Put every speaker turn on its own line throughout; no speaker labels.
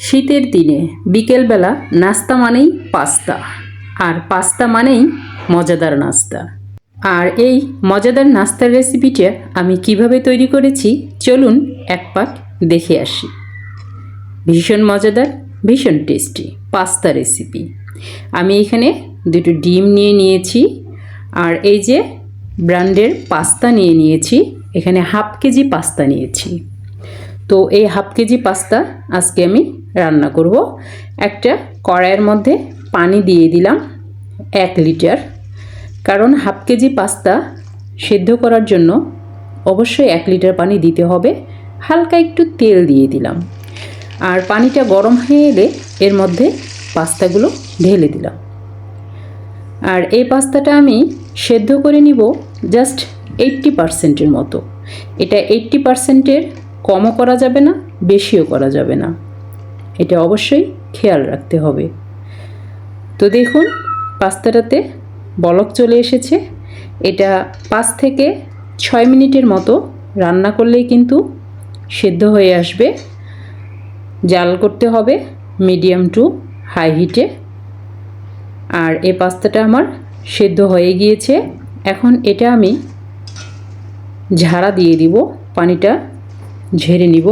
শীতের দিনে বিকেলবেলা নাস্তা মানেই পাস্তা, আর পাস্তা মানেই মজাদার নাস্তা। আর এই মজাদার নাস্তার রেসিপিটা আমি কীভাবে তৈরি করেছি, চলুন এক পাক দেখে আসি। ভীষণ মজাদার, ভীষণ টেস্টি পাস্তা রেসিপি। আমি এখানে দুটো ডিম নিয়ে নিয়েছি, আর এই যে ব্র্যান্ডের পাস্তা নিয়ে নিয়েছি, এখানে হাফ কেজি পাস্তা নিয়েছি। তো এই হাফ কেজি পাস্তা আজকে আমি রান্না করব। একটা কড়াইয়ের মধ্যে পানি দিয়ে দিলাম এক লিটার। কারণ হাফ কেজি পাস্তা সেদ্ধ করার জন্য অবশ্যই এক লিটার পানি দিতে হবে। হালকা একটু তেল দিয়ে দিলাম। আর পানিটা গরম হয়ে এলে এর মধ্যে পাস্তাগুলো ঢেলে দিলাম। আর এই পাস্তাটা আমি সেদ্ধ করে নিব জাস্ট এইট্টি পারসেন্টের মতো। এটা এইট্টি পারসেন্টের কমও করা যাবে না, বেশিও করা যাবে না। এটা অবশ্যই খেয়াল রাখতে হবে। তো দেখুন, পাস্তাটাতে বলক চলে এসেছে। এটা পাঁচ থেকে ছয় মিনিটের মতো রান্না করলেই কিন্তু সেদ্ধ হয়ে আসবে। জাল করতে হবে মিডিয়াম টু হাই হিটে। আর এ পাস্তাটা আমার সেদ্ধ হয়ে গিয়েছে। এখন এটা আমি ঝাড়া দিয়ে দিব, পানিটা ঝেড়ে নিব।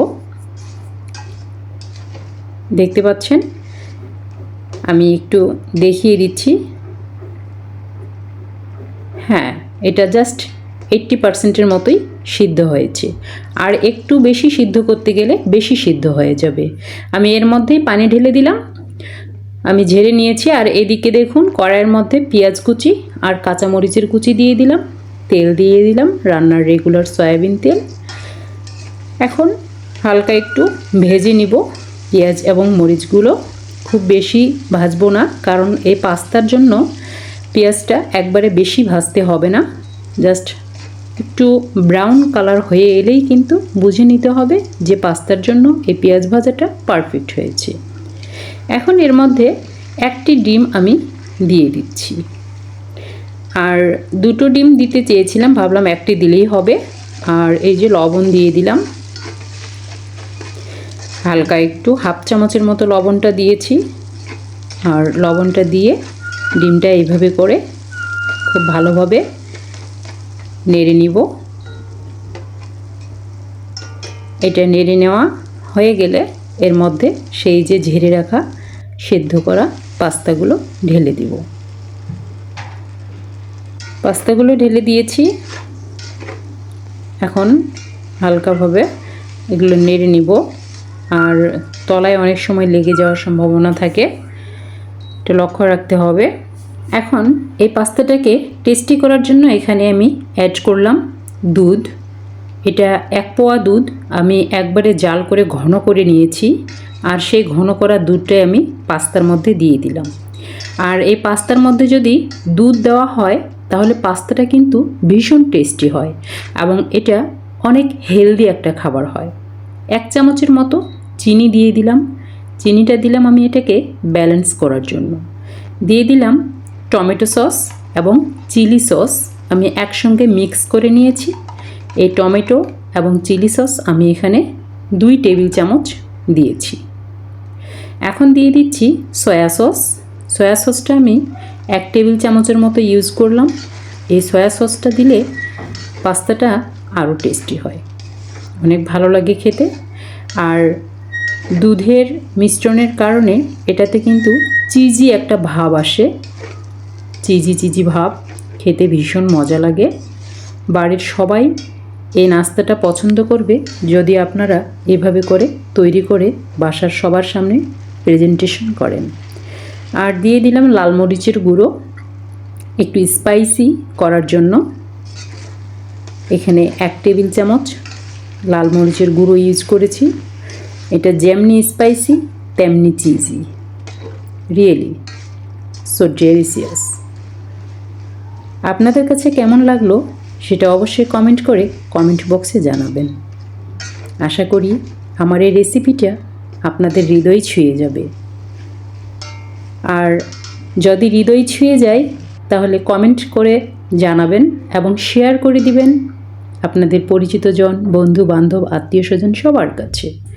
দেখতে পাচ্ছেন? আমি একটু দেখিয়ে দিচ্ছি। হ্যাঁ এটা জাস্ট এইট্টি পার্সেন্টের মতোই সিদ্ধ হয়েছে। আর একটু বেশি সিদ্ধ করতে গেলে বেশি সিদ্ধ হয়ে যাবে। আমি এর মধ্যেই পানি ঢেলে দিলাম। আমি ঝেড়ে নিয়েছি আর এদিকে দেখুন, কড়াইয়ের মধ্যে পেঁয়াজ কুচি আর কাঁচামরিচের কুচি দিয়ে দিলাম। তেল দিয়ে দিলাম, রান্নার রেগুলার সয়াবিন তেল। এখন হালকা একটু ভেজে নিব। পেঁয়াজ এবং মরিচগুলো খুব বেশি ভাজবো না, কারণ এই পাস্তার জন্য পেঁয়াজটা একবারে বেশি ভাজতে হবে না। জাস্ট একটু ব্রাউন কালার হয়ে এলেই কিন্তু বুঝে নিতে হবে যে পাস্তার জন্য এই পেঁয়াজ ভাজাটা পারফেক্ট হয়েছে। এখন এর মধ্যে একটি ডিম আমি দিয়ে দিচ্ছি। আর দুটো ডিম দিতে চেয়েছিলাম, ভাবলাম একটি দিলেই হবে। আর এই যে লবণ দিয়ে দিলাম হালকা একটু হাফ চামচের মতো লবণটা দিয়েছি। আর লবণটা দিয়ে ডিমটা এইভাবে করে খুব ভালোভাবে নেড়ে নিব। এটা নেড়ে নেওয়া হয়ে গেলে এর মধ্যে সেই যে ঝেড়ে রাখা সেদ্ধ করা পাস্তাগুলো ঢেলে দিব। পাস্তাগুলো ঢেলে দিয়েছি। এখন হালকাভাবে এগুলো নেড়ে নিব। আর তলায় অনেক সময় লেগে যাওয়ার সম্ভাবনা থাকে। এটা লক্ষ্য রাখতে হবে। এখন এই পাস্তাটাকে টেস্টি করার জন্য এখানে আমি অ্যাড করলাম দুধ। এটা এক পোয়া দুধ আমি একবারে জাল করে ঘন করে নিয়েছি আর সেই ঘন করা দুধটাই আমি পাস্তার মধ্যে দিয়ে দিলাম। আর এই পাস্তার মধ্যে যদি দুধ দেওয়া হয়, তাহলে পাস্তাটা কিন্তু ভীষণ টেস্টি হয় এবং এটা অনেক হেলদি একটা খাবার হয়। এক চামচের মতো চিনি দিয়ে দিলাম। চিনিটা দিলাম আমি এটাকে ব্যালেন্স করার জন্য। দিয়ে দিলাম টমেটো সস এবং চিলি সস আমি একসঙ্গে মিক্স করে নিয়েছি। এই টমেটো এবং চিলি সস আমি এখানে দুই টেবিল চামচ দিয়েছি। এখন দিয়ে দিচ্ছি সয়া সস। সয়া সসটা আমি এক টেবিল চামচের মতো ইউজ করলাম। এই সয়া সসটা দিলে পাস্তাটা আরও টেস্টি হয়। অনেক ভালো লাগে খেতে। আর দুধের মিশ্রণের কারণে এটাতে কিন্তু চিজি একটা ভাব আসে। চিজি চিজি ভাব, খেতে ভীষণ মজা লাগে। বাড়ির সবাই এই নাস্তাটা পছন্দ করবে যদি আপনারা এভাবে করে তৈরি করে বাসার সবার সামনে প্রেজেন্টেশন করেন। আর দিয়ে দিলাম লাল মরিচের গুঁড়ো, একটু স্পাইসি করার জন্য। এখানে এক টেবিল চামচ লাল মরিচের গুঁড়ো ইউজ করেছি। এটা যেমনি স্পাইসি তেমনি চিজি রিয়েলি সো ডেলিসিয়াস আপনাদের কাছে কেমন লাগল সেটা অবশ্যই কমেন্ট করে কমেন্ট বক্সে জানাবেন। আশা করি আমার এই রেসিপিটা আপনাদের হৃদয় ছুঁয়ে যাবে। আর যদি হৃদয় ছুঁয়ে যায়, তাহলে কমেন্ট করে জানাবেন এবং শেয়ার করে দিবেন আপনাদের পরিচিতজন বন্ধু বান্ধব আত্মীয় স্বজন সবার কাছে।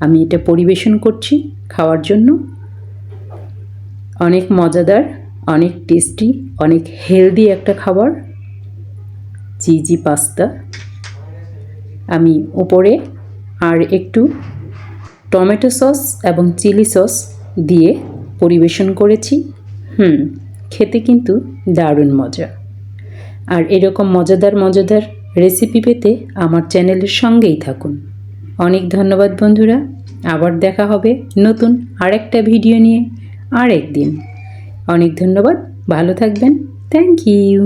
আমি এটা পরিবেশন করছি খাওয়ার জন্য। অনেক মজাদার, অনেক টেস্টি অনেক হেলদি একটা খাবার। Cheesy pasta. আমি উপরে আর একটু টমেটো সস এবং চিলি সস দিয়ে পরিবেশন করেছি। হুম, খেতে কিন্তু দারুণ মজা। আর এরকম মজাদার মজাদার রেসিপি পেতে আমার চ্যানেলের সঙ্গেই থাকুন। অনেক ধন্যবাদ বন্ধুরা। আবার দেখা হবে নতুন আরেকটা ভিডিও নিয়ে। আরেক দিন অনেক ধন্যবাদ। ভালো থাকবেন। Thank you